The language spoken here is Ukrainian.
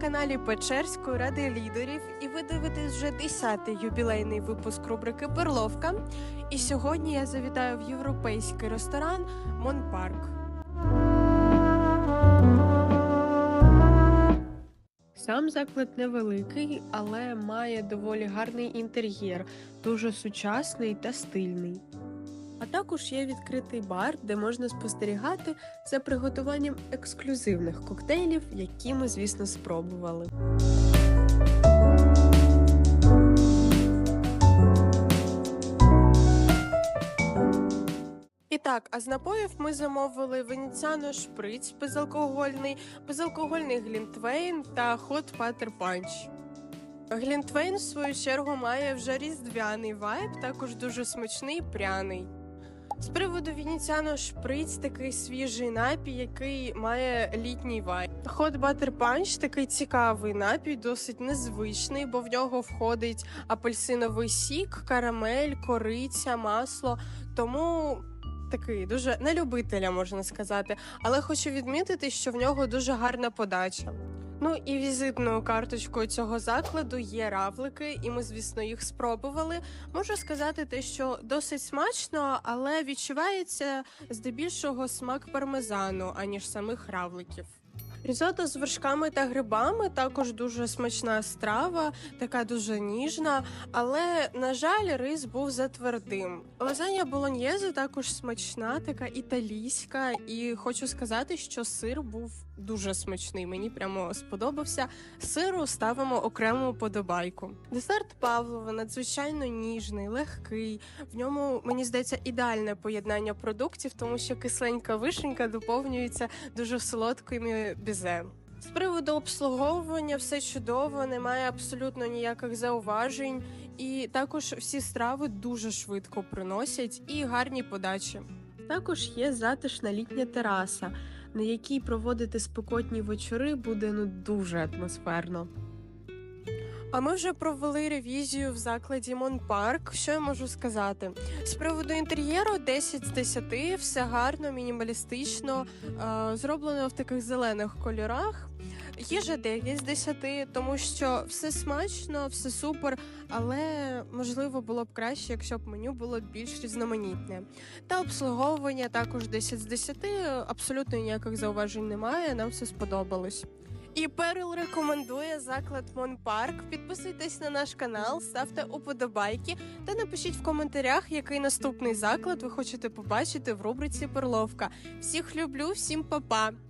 каналі Печерської ради лідерів, і ви дивитесь вже 10-й юбілейний випуск рубрики Перловка. І сьогодні я завітаю в європейський ресторан Монпарк. Сам заклад невеликий, але має доволі гарний інтер'єр, дуже сучасний та стильний. Також є відкритий бар, де можна спостерігати за приготуванням ексклюзивних коктейлів, які ми, звісно, спробували. І так, а з напоїв ми замовили венеціано шприц безалкогольний, безалкогольний глінтвейн та хот патер панч. Глінтвейн, в свою чергу, має вже різдвяний вайб, також дуже смачний, пряний. З приводу Венеціано шприц такий свіжий напій, який має літній вайб. Hot Butter Punch такий цікавий напій, досить незвичний, бо в нього входить апельсиновий сік, карамель, кориця, масло. Тому такий дуже на любителя можна сказати. Але хочу відмітити, що в нього дуже гарна подача. Ну і візитною карточкою цього закладу є равлики, і ми, звісно, їх спробували. Можу сказати те, що досить смачно, але відчувається здебільшого смак пармезану, аніж самих равликів. Різото з вершками та грибами також дуже смачна страва, така дуже ніжна, але на жаль, рис був затвердим. Лазанья болоньєзе також смачна, така італійська, і хочу сказати, що сир був дуже смачний. Мені прямо сподобався. Сиру ставимо окрему подобайку. Десерт Павлова надзвичайно ніжний, легкий. В ньому мені здається ідеальне поєднання продуктів, тому що кисленька вишенька доповнюється дуже солодкими бізе. З приводу обслуговування все чудово, немає абсолютно ніяких зауважень, і також всі страви дуже швидко приносять і гарні подачі. Також є затишна літня тераса, на якій проводити спекотні вечори буде ну дуже атмосферно. А ми вже провели ревізію в закладі Монпарк. Що я можу сказати? З приводу інтер'єру 10 з 10, все гарно, мінімалістично, е, зроблено в таких зелених кольорах. Їжа 9 з 10, тому що все смачно, все супер, але можливо було б краще, якщо б меню було більш різноманітне. Та обслуговування також 10 з 10, абсолютно ніяких зауважень немає. Нам все сподобалось. І Перл рекомендує заклад Монпарк. Підписуйтесь на наш канал, ставте уподобайки та напишіть в коментарях, який наступний заклад ви хочете побачити в рубриці Перловка. Всіх люблю, всім па-па!